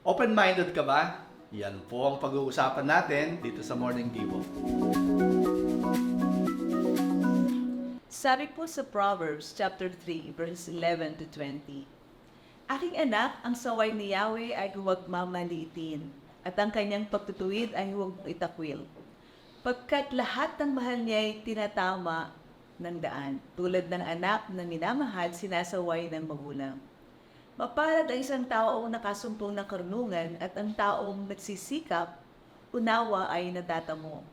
Open-minded ka ba? Yan po ang pag-uusapan natin dito sa Morning Devo. Sabi po sa Proverbs chapter 3 verse 11 to 20. Aking anak, ang saway ni Yahweh ay huwag mamalitin, at ang kanyang pagtutuwid ay huwag itakwil. Pagkat lahat ng mahal niya ay tinatama ng daan, tulad ng anak na minamahal, sinasaway ng magulang. Mapalad ang isang taong nakasumpong ng karunungan at ang taong nagsisikap, unawa ay natatamo.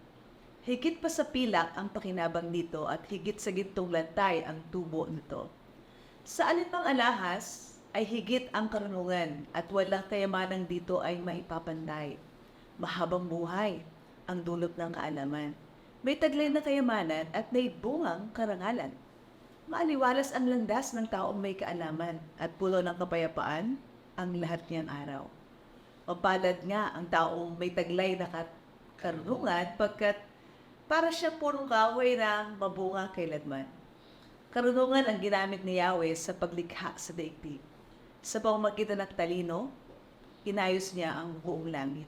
Higit pa sa pilak ang pakinabang nito at higit sa gintong lantay ang tubo nito. Sa alinmang alahas ay higit ang karunungan at walang kayamanang dito ay maipapanday. Mahabang buhay ang dulot ng kaalaman. May taglay na kayamanan at may bungang karangalan. Maaliwalas ang landas ng taong may kaalaman at pulo ng kapayapaan ang lahat niyang araw. Mapalad nga ang taong may taglay na karunungan pagkat para siya purong kahoy na mabunga kailanman. Karunungan ang ginamit ni Yahweh sa paglikha sa daigdig. Sa pamamagitan ng talino, inayos niya ang buong langit.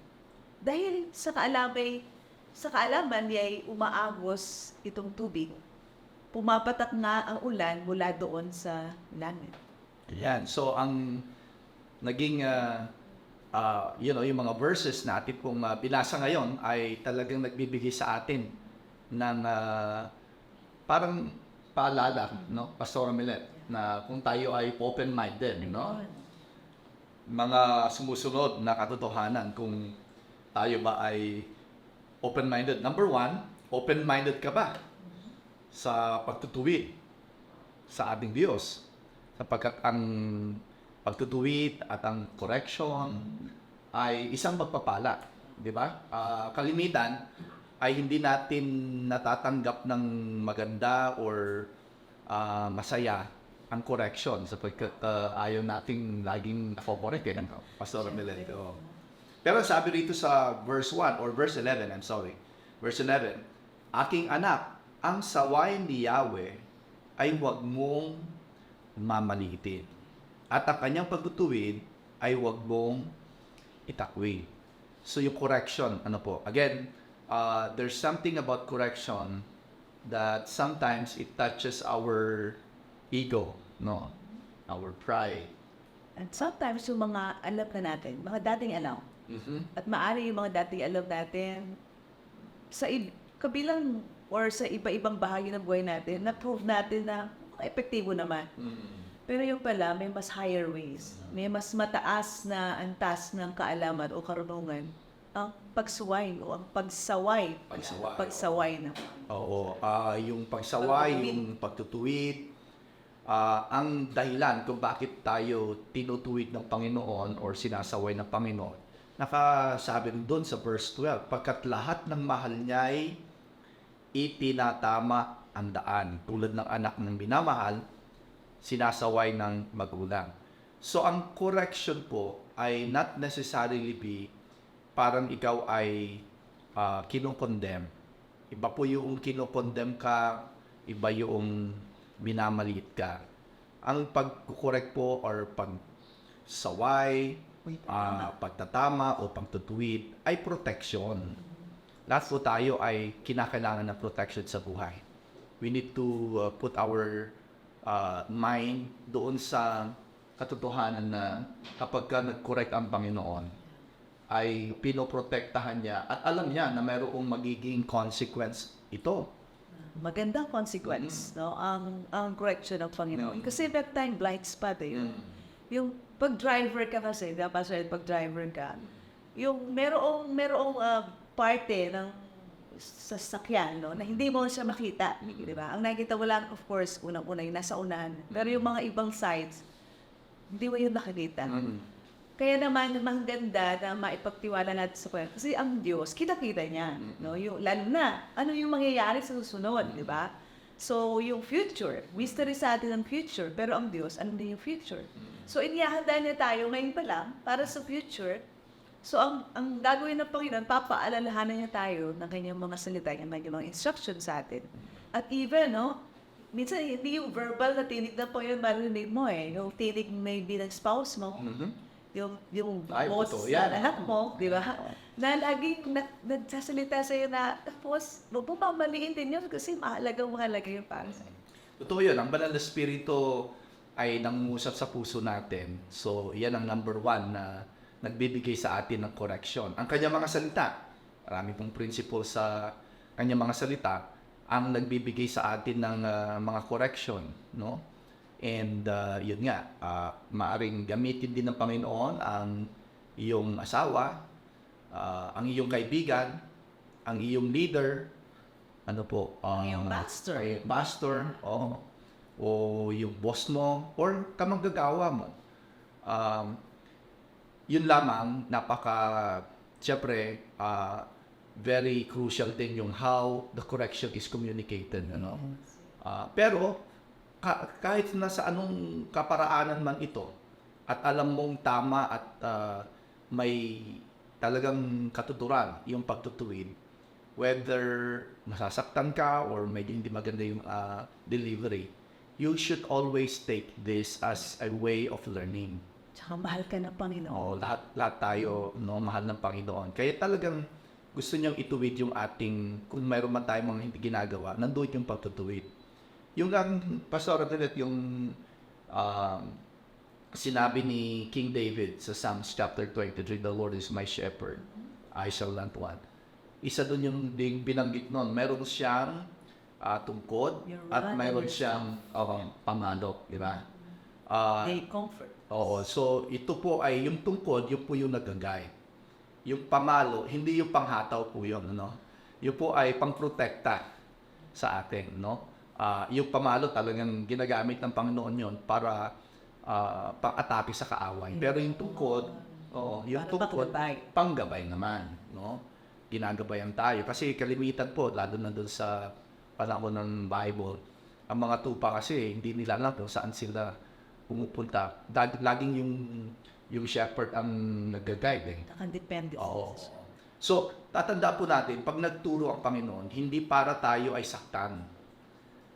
Dahil sa kaalamay, sa kaalaman niya ay umaagos itong tubig. Pumapatak nga ang ulan mula doon sa langit. Yan. So, ang naging, uh, uh, you know, yung mga verses natin pong uh, binasa ngayon ay talagang nagbibigay sa atin ng uh, parang paalala, no? Pastor Milet, na kung tayo ay open-minded, no? Mga sumusunod na katotohanan kung tayo ba ay open-minded. Number one, open-minded ka ba sa pagtutuwid sa ating Diyos? Sapagkat ang pagtutuwid at ang correction ay isang magpapala, di ba? Ah, kalimitan ay hindi natin natatanggap ng maganda or ah, masaya ang correction sapagkat ah, ayaw nating laging favorite eh, Pastor Mileto. Pero sabi rito sa verse 1 or verse 11, I'm sorry. Verse 11, Aking anak, ang saway ni Yahweh ay huwag mong mamalitin. At ang kanyang pagtutuwid ay huwag mong itakwi. So yung correction, ano po, again, uh, there's something about correction that sometimes it touches our ego, no? Our pride. And sometimes yung mga alam na natin, mga dating alam, Mhm. At maaari yung mga dating alam natin sa kabilang or sa iba-ibang bahagi ng buhay natin, na-prove natin na epektibo naman. Pero yung pala, may mas higher ways. May mas mataas na antas ng kaalaman o karunungan. Ang pagsuway o ang pagsaway. Pagsaway. Pagsaway na. Oo, ah, yung pagsaway, yung pagtutuwid, ah, ang dahilan kung bakit tayo tinutuwid ng Panginoon or sinasaway ng Panginoon. Nakasabi rin doon sa verse 12, pagkat lahat ng mahal niya ay itinatama ang daan. Tulad ng anak ng minamahal, sinasaway ng magulang. So ang correction po ay not necessarily be parang ikaw ay uh, kinukondem. Iba po yung kinukondem ka, iba yung minamalit ka. Ang pagkukorek po or pagsaway, ah, pagtatama o pagtutuwid ay protection. Lahat po tayo ay kinakailangan ng protection sa buhay. We need to uh, put our uh, mind doon sa katotohanan na kapag ka nag-correct ang Panginoon, ay pinoprotektahan niya at alam niya na mayroong magiging consequence ito. Magandang consequence, no? Ang ang correction ng Panginoon. Kasi that time blind spot eh. Yung, yung pag driver ka kasi, dapat sa pag driver ka, yung merong merong ah, parte ng sasakyan no na hindi mo siya makita, di ba? Ang nakikita mo lang of course unang-una yung nasa unahan. Pero yung mga ibang sides hindi mo yun nakikita. Kaya naman, maganda na maipagtiwala natin sa Panginoon. Kasi ang Diyos, kita-kita niya. No? Yung, lalo na, ano yung mangyayari sa susunod, di ba? So, yung future, mystery sa atin ang future, pero ang Diyos, ano din yung future? So, inihahanda niya tayo ngayon pa lang para sa future. So, ang, ang gagawin ng Panginoon, papaalalahanan niya tayo ng kanyang mga salita, yung mga instructions sa atin. At even, no, minsan hindi yung verbal na tinig ng Panginoon marinig mo eh. Yung tinig maybe ng spouse mo, Mhm. yung, yung Ay, boss na lahat mo, di ba? Na laging na, nagsasalita sa'yo na, tapos, pamaliin din yun kasi mahalaga, mahalaga yung para sa'yo. Totoo yun. Ang banal na spirito ay nangungusap sa puso natin. So, yan ang number one na nagbibigay sa atin ng correction. Ang kanyang mga salita, marami pong principle sa kanyang mga salita, ang nagbibigay sa atin ng ah, mga correction, no? And ah, yun nga, ah, maaring gamitin din ng Panginoon ang iyong asawa, ah, ang iyong kaibigan, ang iyong leader, ano po, Ang iyong pastor. ay pastor, o o yung boss mo, or kamanggagawa mo. Um, yun lamang, napaka, siyempre, ah, very crucial din yung how the correction is communicated. Ano? Ah, pero, ka- kahit nasa anong kaparaanan man ito, at alam mong tama at ah, may talagang katuturan yung pagtutuwid, whether masasaktan ka or medyo hindi maganda yung ah, delivery, you should always take this as a way of learning. Tsaka mahal ka ng Panginoon. Oo, lahat, lahat tayo no, mahal ng Panginoon. Kaya talagang gusto niyang ituwid yung ating, kung mayroon man tayong mga hindi ginagawa, nandoon yung pagtutuwid. Yung ang Pastor Adelet, yung um, sinabi ni King David sa Psalms chapter 23, The Lord is my shepherd, I shall not want. Isa doon yung ding binanggit noon. Meron siyang ah, tungkod at your siyang oh, pamanok, di ba? Ah, They comfort. Oo, so ito po ay yung tungkod, yun po yung nagagay. Yung pamalo, hindi yung panghataw po yun, ano? Yun po ay pangprotekta sa atin, no? Ah, yung pamalo talagang ginagamit ng Panginoon yun para ah, pang-atapi sa kaaway. Pero yung tungkod, oo, yung tungkod, panggabay naman, no? Ginagabayan tayo. Kasi kalimitan po, lalo na doon sa panahon ng Bible, ang mga tupa kasi, hindi nila alam kung saan sila pumupunta. Dag- Laging yung yung shepherd ang nag-guide eh. Nakadepende Oo. So, tatanda po natin, pag nagturo ang Panginoon, hindi para tayo ay saktan.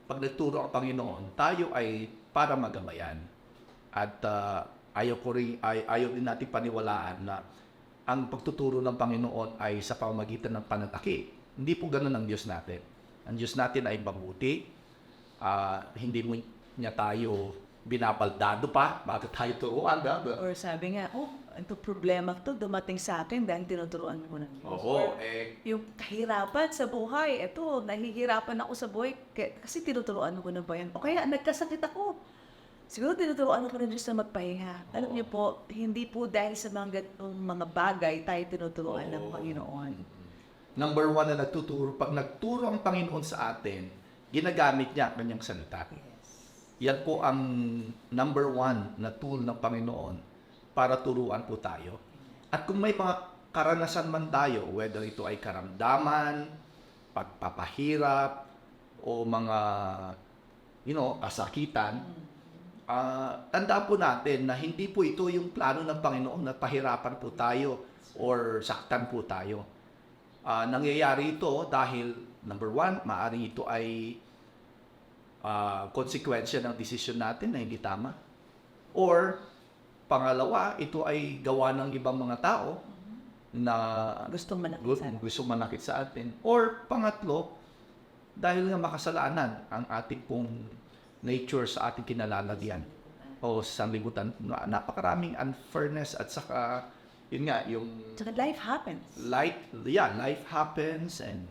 Pag nagturo ang Panginoon, tayo ay para magabayan. At ah, ayaw, ko rin, ay, ayaw din natin paniwalaan na ang pagtuturo ng Panginoon ay sa pamamagitan ng panataki. Hindi po ganun ang Diyos natin. Ang Diyos natin ay mabuti. Ah, hindi mo niya tayo binabaldado pa bago tayo turuan. Diba? Or sabi nga, oh, ito problema to dumating sa akin dahil tinuturuan ko ng Diyos. Oo, eh, Yung kahirapan sa buhay, ito, nahihirapan ako sa buhay kasi tinuturuan ko ng bayan. O kaya nagkasakit ako. Siguro tinuturuan ako ng Diyos na magpahinga. Alam niyo po, hindi po dahil sa mga mga bagay tayo tinuturuan ng Oo. Panginoon. Number one na nagtuturo, pag nagturo ang Panginoon sa atin, ginagamit niya ang kanyang salita. Yan po ang number one na tool ng Panginoon para turuan po tayo. At kung may mga karanasan man tayo, whether ito ay karamdaman, pagpapahirap, o mga, you know, kasakitan, ah tandaan po natin na hindi po ito yung plano ng Panginoon na pahirapan po tayo or saktan po tayo. Ah, nangyayari ito dahil number one, maaaring ito ay ah, konsekwensya ng desisyon natin na hindi tama. Or pangalawa, ito ay gawa ng ibang mga tao na Gustong manakit sa atin. gusto manakit sa atin. Or pangatlo, dahil nga makasalanan ang ating pong nature sa ating kinalalagyan o sa sanlibutan. Na- Napakaraming unfairness at saka yun nga, yung Tsaka life happens. life, yeah, life happens and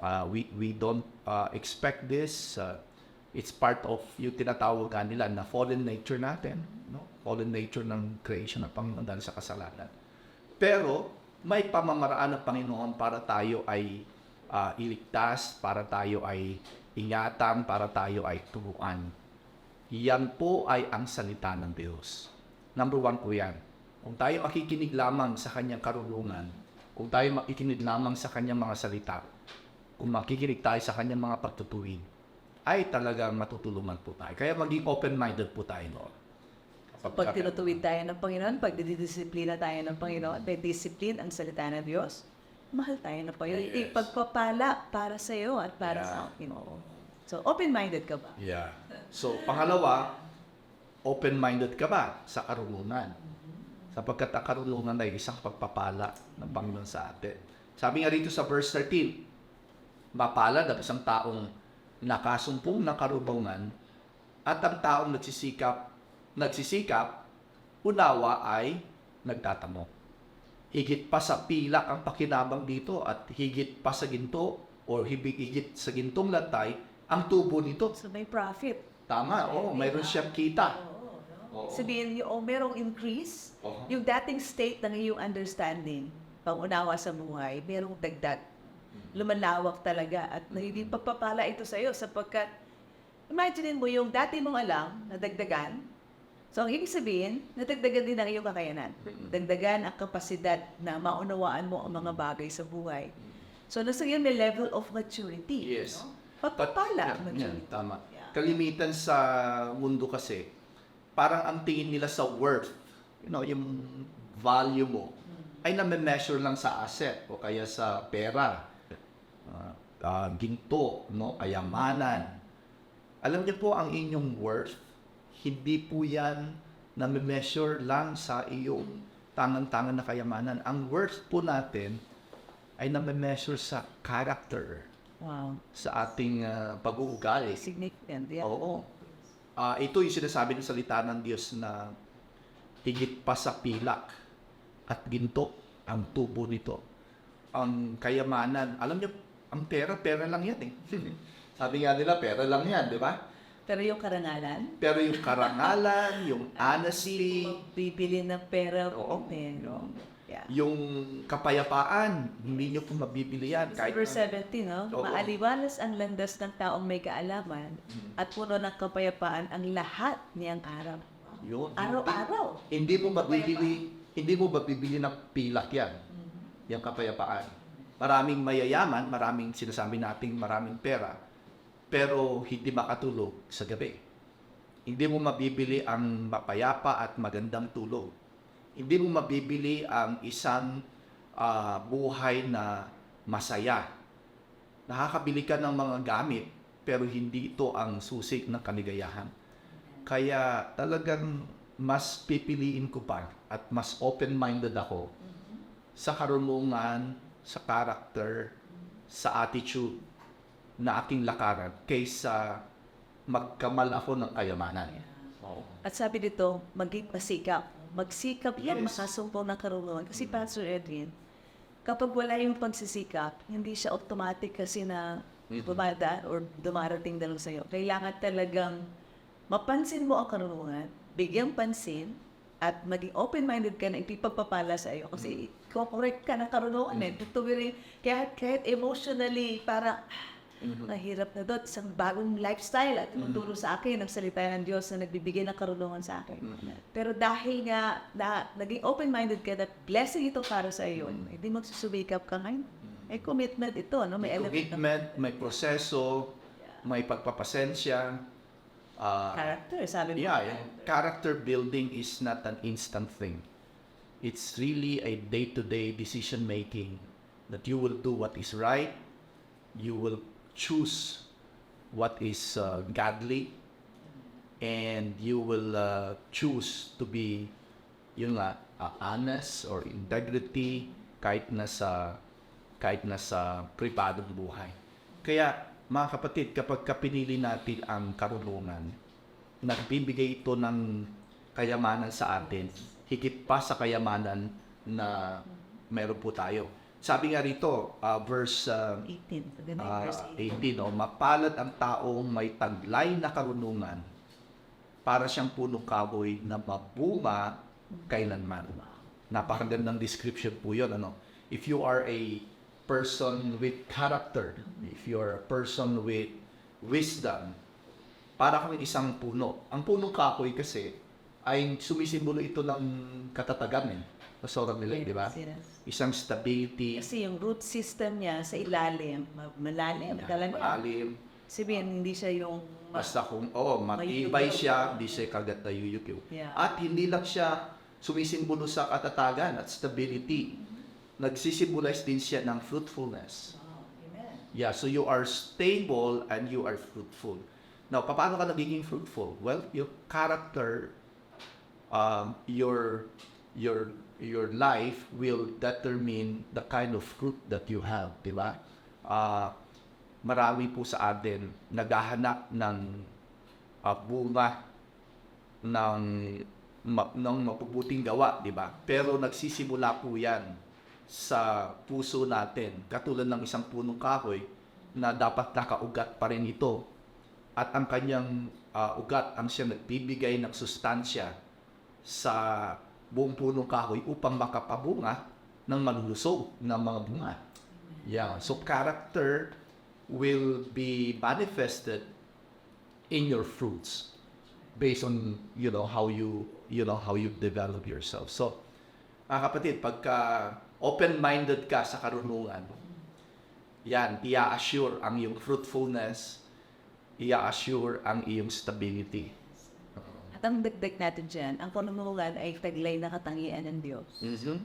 uh, we we don't uh, expect this. Uh, it's part of yung tinatawag nila na fallen nature natin, no? Fallen nature ng creation ng Panginoon sa kasalanan. Pero may pamamaraan ng Panginoon para tayo ay uh, iligtas, para tayo ay ingatan, para tayo ay turuan. Yan po ay ang salita ng Diyos. Number one po yan. Kung tayo makikinig lamang sa kanyang karunungan, kung tayo makikinig lamang sa kanyang mga salita, kung makikinig tayo sa kanyang mga pagtutuwid, ay talagang matutulungan po tayo. Kaya maging open-minded po tayo noon. Pag tinutuwid tayo ng Panginoon, pag didisiplina tayo ng Panginoon, may discipline ang salita ng Diyos, mahal tayo ng Panginoon. Yes. Ipagpapala para sa iyo at para Yeah. sa akin. So, open-minded ka ba? Yeah. So, pangalawa, open-minded ka ba sa karunungan? Sapagkat ang karunungan ay isang pagpapala ng Panginoon sa atin. Sabi nga rito sa verse 13, Mapalad ang isang taong nakasumpong ng karunungan at ang taong nagsisikap, nagsisikap, unawa ay nagtatamo. Higit pa sa pilak ang pakinabang dito at higit pa sa ginto o higit, higit sa gintong lantay ang tubo nito. So may profit. Tama, oo, mayroon siyang kita. Oo. Sabihin niyo, oh, merong increase. Oo. Yung dating state ng iyong understanding, pangunawa sa buhay, merong dagdag. Lumalawak talaga at hindi papapala ito sa iyo sapagkat imagine mo yung dati mong alam na dagdagan. So, ang ibig sabihin, nadagdagan din ang iyong kakayanan. Dagdagan ang kapasidad na maunawaan mo ang mga bagay sa buhay. So, nasa iyo may level of maturity. Yes. No? Ang yan, maturity. tama. Yeah. Kalimitan sa mundo kasi, parang ang tingin nila sa worth, you know, yung value mo, ay na-measure lang sa asset o kaya sa pera, ah, ah, ginto, no, kayamanan. Alam niyo po ang inyong worth, hindi po yan na-measure lang sa iyong tangan-tangan na kayamanan. Ang worth po natin ay na-measure sa character, Wow. sa ating ah, pag-uugali. Significant. Yeah. Oo. Ah, ito yung sinasabi ng salita ng Diyos na higit pa sa pilak at ginto ang tubo nito. Ang kayamanan, alam niyo, ang pera, pera lang yan eh. Sabi nga nila, pera lang yan, di ba? Pero yung karangalan, Pero yung karangalan, yung honesty, bibili ng pera Oo. meron. Yeah. yung kapayapaan, hindi niyo po mabibili yan. Kahit Verse 17, no? Oo. Maaliwalas ang landas ng taong may kaalaman at puno ng kapayapaan ang lahat niyang araw. yun. Araw-araw. Hindi mo mabibili, hindi mo mabibili ng pilak yan. Yung kapayapaan. Maraming mayayaman, maraming sinasabi nating maraming pera, pero hindi makatulog sa gabi. Hindi mo mabibili ang mapayapa at magandang tulog. Hindi mo mabibili ang isang ah, buhay na masaya. Nakakabili ka ng mga gamit, pero hindi ito ang susi ng kaligayahan. Kaya talagang mas pipiliin ko pa at mas open-minded ako sa karunungan, sa character, sa attitude na aking lakaran kaysa magkamal ako ng kayamanan. Oo. At sabi dito, maging masikap. Magsikap yan, Yes. makasumpong ng karunungan. Kasi Pastor Edwin, kapag wala yung pagsisikap, hindi siya automatic kasi na Mhm. bumada or dumarating lang sa'yo. Kailangan talagang mapansin mo ang karunungan, bigyang pansin, at maging open-minded ka na hindi pagpapala sa iyo. Kasi mm. Correct ka ng karunungan eh. Tutuwirin, kahit, kahit emotionally, para Mhm. Mahirap na doon. Isang bagong lifestyle at tumuturo sa akin ang salita ng Diyos na nagbibigay ng karunungan sa akin. Mhm. Pero dahil nga na, naging open-minded ka that blessing ito para sa iyo, hindi magsusubikap ka ngayon. May commitment ito, no? May May, element ng commitment, may proseso, may pagpapasensya. ah, character, sabi mo. Yeah, yung character building is not an instant thing. It's really a day-to-day decision making that you will do what is right, you will choose what is uh, godly, and you will uh, choose to be yun nga, uh, honest or integrity kahit na sa kahit na sa pribadong buhay. Kaya mga kapatid, kapag ka pinili natin ang karunungan, nagbibigay ito ng kayamanan sa atin, higit pa sa kayamanan na meron po tayo. Sabi nga rito, uh, verse uh, 18. Sabi na Ah, verse 18. 18, no? mapalad ang taong may taglay na karunungan para siyang punong kahoy na mabunga kailanman. Napakagandang description po yun. Ano? If you are a person with character, if you are a person with wisdom, para kang isang puno. Ang punong kahoy kasi ay sumisimbolo ito ng katatagan eh. Sa sorang nila, di ba? Isang stability, Kasi yung root system niya sa ilalim, ma- malalim, Yeah, talaga. malalim. Sabihin, hindi siya yung... Basta kung, oo, matibay siya, hindi siya kagat na yuyukyo. Yeah. At hindi lang siya sumisimbolo sa katatagan at stability. Nagsisimbolize din siya ng fruitfulness. Wow, amen. Yeah, so you are stable and you are fruitful. Now, paano ka nagiging fruitful? Well, your character, um, your your your life will determine the kind of fruit that you have, di ba? Ah, marami po sa atin naghahanap ng uh, bunga ng ma- ng mapubuting gawa, di ba? Pero nagsisimula po 'yan sa puso natin. Katulad ng isang punong kahoy na dapat nakaugat pa rin ito. At ang kanyang ah, ugat ang siya nagbibigay ng sustansya sa buong punong kahoy upang makapabunga ng maglusog ng mga bunga. Yeah. So character will be manifested in your fruits based on you know how you you know how you develop yourself. So ah kapatid, pagka open-minded ka sa karunungan, yan, i-assure ang iyong fruitfulness, i-assure ang iyong stability. At ang dagdag natin dyan, ang karunungan ay taglay na katangian ng Diyos. Mhm.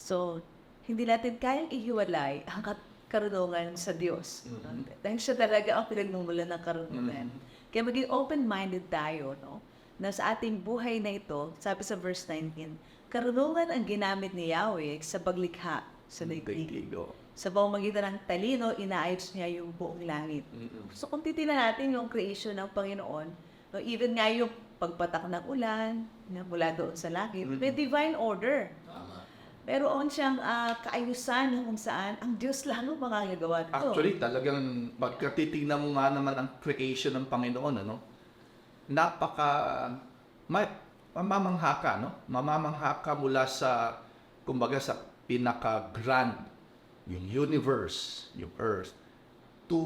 So, hindi natin kayang ihiwalay ang kat- karunungan sa Diyos. Mhm. Dahil siya talaga ang pinagmumulan ng karunungan. Kaya maging open-minded tayo, no? Na sa ating buhay na ito, sabi sa verse 19, karunungan ang ginamit ni Yahweh sa paglikha sa daigdig. Sa pamamagitan ng talino, inaayos niya yung buong langit. Mhm. So kung titignan natin yung creation ng Panginoon, no, even nga yung pagpatak ng ulan, na mula doon sa langit, may divine order. Meron siyang ah, kaayusan kung saan ang Diyos ang makagagawa nito. Actually, talagang pagka titingnan mo nga naman ang creation ng Panginoon, ano? Napaka may mamamangha ka, no? Mamamangha ka mula sa kumbaga sa pinaka-grand yung universe, yung earth to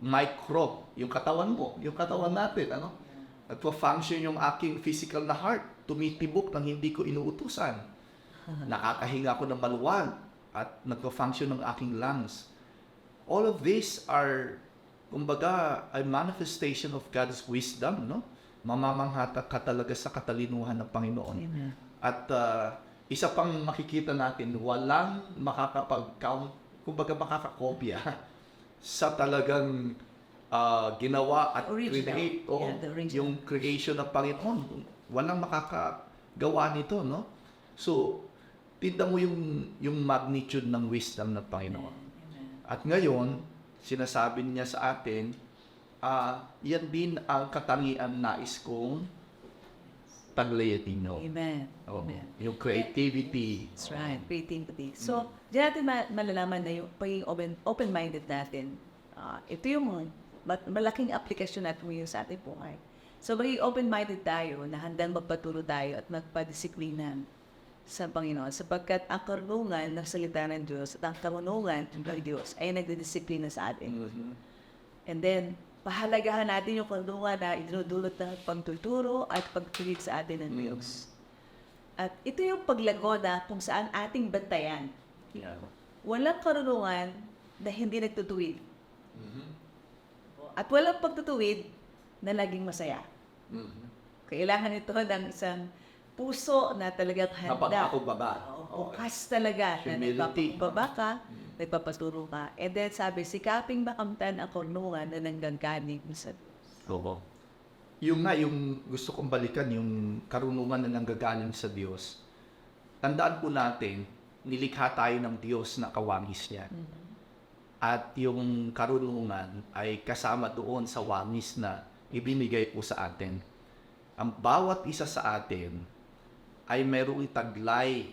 micro, yung katawan mo, yung katawan natin, ano? Nagpa-function yung aking physical na heart, tumitibok nang hindi ko inuutusan. Nakakahinga ako ng maluwag at nagpa-function ng aking lungs. All of these are, kumbaga, a manifestation of God's wisdom, no? Mamamangha ka talaga sa katalinuhan ng Panginoon. Amen. At ah, isa pang makikita natin, walang makakapag-count, kumbaga makakakopya sa talagang ah, ginawa at Original. create o Yeah, the original. yung creation ng Panginoon. Walang makakagawa nito, no? So, tinda mo yung, yung magnitude ng wisdom ng Panginoon. At ngayon, sinasabi niya sa atin, ah, yan din ang katangian nais kong taglayatin nyo. Amen. Oo. Amen. Yung creativity. That's right. Creativity. So, diyan natin ma- malalaman na yung pagiging open, open-minded natin. Ah, ito yung ma- malaking aplikasyon natin ngayon sa ating buhay. So, maging open-minded tayo na handang magpaturo tayo at magpadisiplina sa Panginoon sapagkat ang karunungan ng salita ng Diyos at ang karunungan ng Diyos ay nagdidisiplina sa atin. And then, pahalagahan natin yung karunungan na idinudulot ng pagtuturo at pagtuwid sa atin ng Diyos. At ito yung paglago na kung saan ating bantayan. Yeah. Walang karunungan na hindi nagtutuwid. Mhm. At walang pagtutuwid na laging masaya. Mhm. Kailangan ito ng isang puso na talagang handa. Napagpakumbaba. Oo, Bukas talaga na Humility. nagpapababa ka, nagpapaturo ka. And then sabi, sikaping makamtan ang karunungan na nanggagaling sa Oo. Yung nga, yung gusto kong balikan, yung karunungan na nanggagaling sa Diyos. Tandaan po natin, nilikha tayo ng Diyos na kawangis niya. At yung karunungan ay kasama doon sa wangis na ibinigay po sa atin. Ang bawat isa sa atin ay mayroong taglay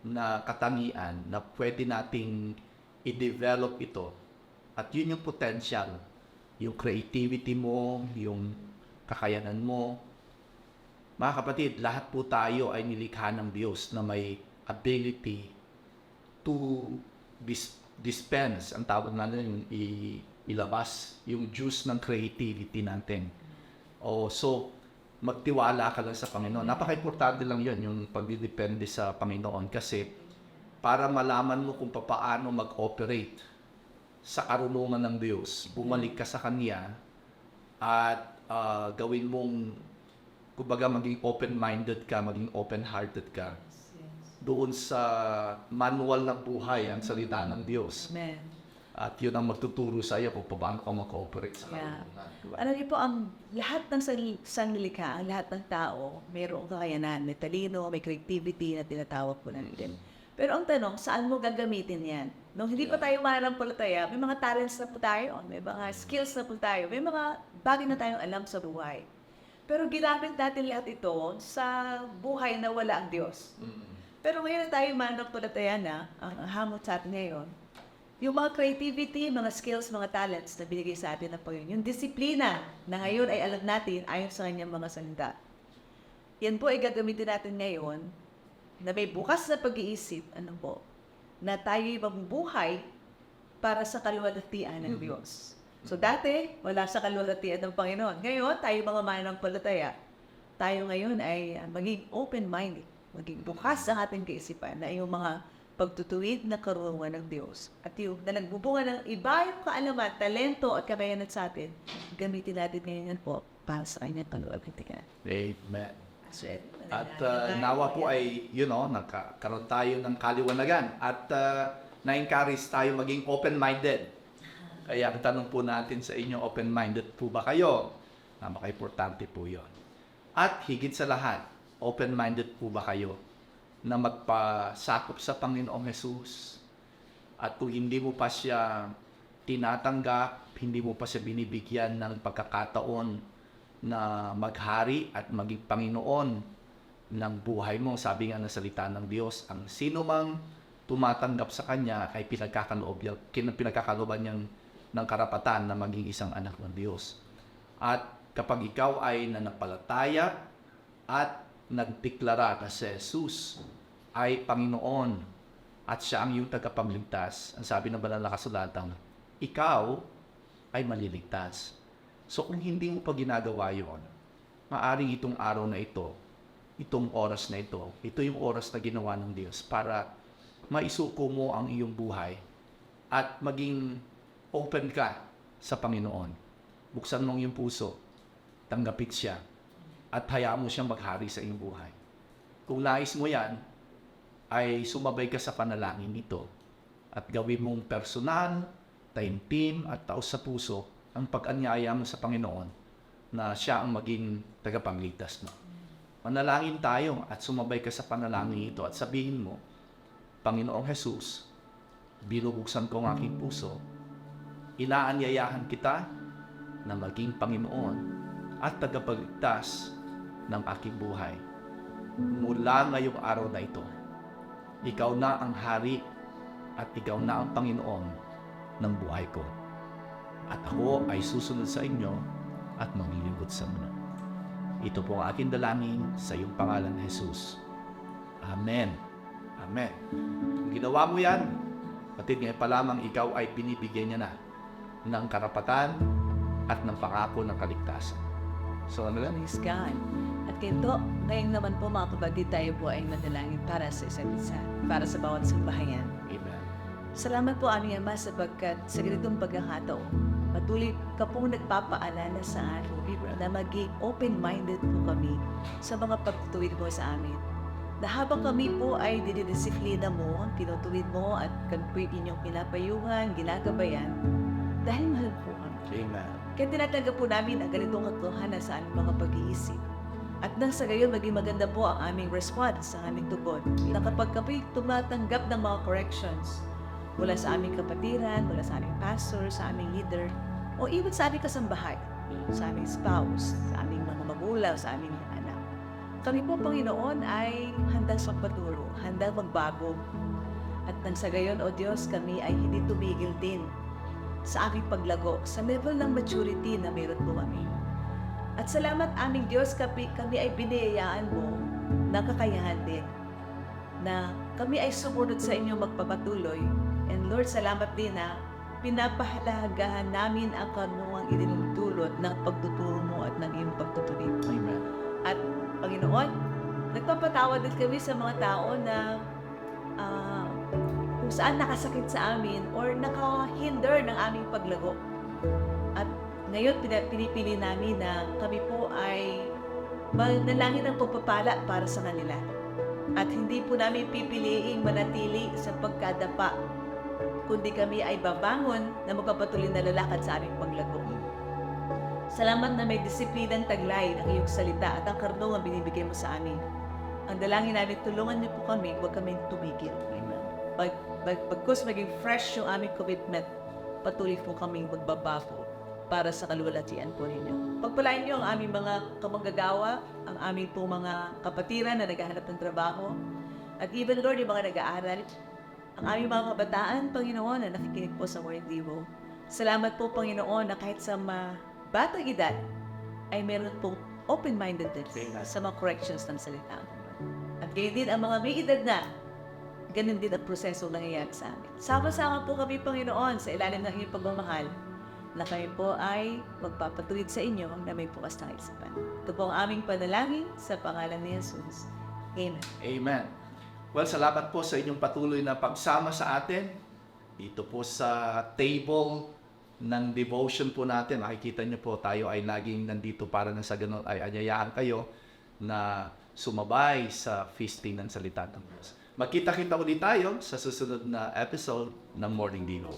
na katangian na pwede nating i-develop ito. At yun yung potential. Yung creativity mo, yung kakayanan mo. Mga kapatid, lahat po tayo ay nilikha ng Diyos na may ability to dis- dispense, ang tawag natin yung i- ilabas yung juice ng creativity natin. O so, magtiwala ka lang sa Panginoon. Napaka-importante lang yun, yung pagdidepende sa Panginoon kasi para malaman mo kung paano mag-operate sa karunungan ng Diyos, bumalik ka sa Kanya at ah, gawin mong, kumbaga maging open-minded ka, maging open-hearted ka doon sa manual ng buhay ang salita ng Diyos. Amen. At yun ang magtuturo sa iyo kung paano ka mag-cooperate sa Yeah. Diba? Alam niyo po, ang lahat ng sang- sanglilikha, ang lahat ng tao, mayroong kakayanan, may talino, may creativity na tinatawag po natin. Pero ang tanong, saan mo gagamitin yan? Nung hindi pa tayo mananampalataya, may mga talents na po tayo, may mga skills na po tayo, may mga bagay na tayong alam sa buhay. Pero ginamit natin lahat ito sa buhay na wala ang Diyos. Pero ngayon na tayo na, ang hamot sa atin ngayon, yung mga creativity, mga skills, mga talents na binigay sa atin ng Panginoon, yung disiplina na ngayon ay alam natin ayon sa kanyang mga salita. Yan po ay gagamitin natin ngayon na may bukas na pag-iisip, ano po, na tayo'y mabubuhay para sa kaluwalhatian ng Diyos. So dati, wala sa kaluwalhatian ng Panginoon. Ngayon, tayo mga mananampalataya, tayo ngayon ay ah, maging open-minded, maging bukas ang ating kaisipan na yung mga pagtutuwid na karunungan ng Diyos. At yung na nagbubunga ng iba yung kaalaman, talento at kakayanan sa atin, gamitin natin ngayon po para sa kanyang kaluwalhatian. Amen. So, eh, At uh, nawa po ay, you know, nagkaroon tayo ng kaliwanagan at uh, na-encourage tayo maging open-minded. Kaya ang tanong po natin sa inyo, open-minded po ba kayo? Napaka-importante po yon. At higit sa lahat, open-minded po ba kayo na magpasakop sa Panginoong Jesus? At kung hindi mo pa siya tinatanggap, hindi mo pa siya binibigyan ng pagkakataon na maghari at maging Panginoon ng buhay mo. Sabi nga ng salita ng Diyos, ang sino mang tumatanggap sa Kanya ay pinagkakaloob, pinagkakalooban niyang ng karapatan na maging isang anak ng Diyos. At kapag ikaw ay nanampalataya at nagdeklara na si Jesus ay Panginoon at siya ang iyong tagapagligtas, ang sabi ng banal na kasulatan, ikaw ay maliligtas. So kung hindi mo pa ginagawa yon, maaring itong araw na ito, itong oras na ito, ito yung oras na ginawa ng Diyos para maisuko mo ang iyong buhay at maging open ka sa Panginoon. Buksan mo ang iyong puso, tanggapit siya, at hayaan mo siyang maghari sa iyong buhay. Kung nais mo yan, ay sumabay ka sa panalangin nito at gawin mong personal, taimtim at taos sa puso ang pag-anyaya mo sa Panginoon na siya ang maging tagapagligtas mo. Manalangin tayo at sumabay ka sa panalangin ito at sabihin mo, Panginoong Jesus, binubuksan ko ang aking puso, inaanyayahan kita na maging Panginoon at tagapagligtas ng aking buhay. Mula ngayong araw na ito, ikaw na ang hari at ikaw na ang Panginoon ng buhay ko. At ako ay susunod sa inyo at maglilingkod sa mundo. Ito po ang aking dalangin sa iyong pangalan, Jesus. Amen. Amen. Kung ginawa mo yan, patid ngayon pa lamang ikaw ay binibigyan niya na ng karapatan at ng pangako ng kaligtasan. So ano lang? Praise God. At kito, ngayon naman po mga kapatid, tayo po ay manalangin para sa isa't isa, para sa bawat sambahayan. Amen. Salamat po aming Ama sapagkat sa ganitong pagkakataon, patuloy ka pong nagpapaalala sa amin na maging open-minded po kami sa mga pagtutuwid mo sa amin. Na habang kami po ay dinidisiplina mo, tinutuwid mo at kami po inyong pinapayuhan, ginagabayan, dahil mahal po kami. Amen. Kaya tinatanggap po namin ang ganitong katotohanan sa aming mga pag-iisip. At nang sa gayon, maging maganda po ang aming response sa aming tugon. Na kapag kami tumatanggap ng mga corrections mula sa aming kapatiran, mula sa aming pastor, sa aming leader, o even sa aming kasambahay, sa aming spouse, sa aming mga magulang, sa aming anak. Kami po, Panginoon, ay handang magpaturo, handang magbago. At nang sa gayon, O Diyos, kami ay hindi tumigil din sa aming paglago, sa level ng maturity na meron po kami. At salamat aming Diyos, kami, kami ay biniyayaan mo ng kakayahan din na kami ay sumunod sa inyo magpapatuloy. And Lord, salamat din na pinapahalagahan namin ang kanuang ininutulot ng pagtuturo mo at ng iyong pagtutuloy. Amen. At Panginoon, nagpapatawad din kami sa mga tao na ah, kung saan nakasakit sa amin or nakahinder ng aming paglago. At ngayon, pinipili namin na kami po ay manalangin ng pagpapala para sa kanila. At hindi po namin pipiliing manatili sa pagkadapa kundi kami ay babangon na magpapatuloy na lalakad sa aming paglago. Salamat na may disiplinang taglay ng iyong salita at ang karunungan binibigay mo sa amin. Ang dalangin namin, tulungan niyo po kami, huwag kami tumigil. Pag, pag, pagkus maging fresh yung aming commitment, patuloy po kaming magbabago para sa kaluwalhatian po ninyo. Pagpalain niyo ang aming mga kamanggagawa, ang aming po mga kapatiran na naghahanap ng trabaho, at even Lord, yung mga nag-aaral, ang aming mga kabataan, Panginoon, na nakikinig po sa Word Divo. Salamat po, Panginoon, na kahit sa ma batang edad, ay meron po open-mindedness sa mga corrections ng salita. At gayon din ang mga may edad na, ganun din ang proseso nangyayari sa amin. Sama-sama po kami, Panginoon, sa ilalim ng iyong pagmamahal, na kami po ay magpapatuloy sa inyo na may bukas ng isipan. Ito po ang aming panalangin sa pangalan ni Jesus. Amen. Amen. Well, salamat po sa inyong patuloy na pagsama sa atin. Dito po sa table ng devotion po natin. Makikita niyo po tayo ay laging nandito para na sa ganun ay anyayaan kayo na sumabay sa feasting ng salita ng Diyos. Magkita-kita ulit tayo sa susunod na episode ng Morning Devo.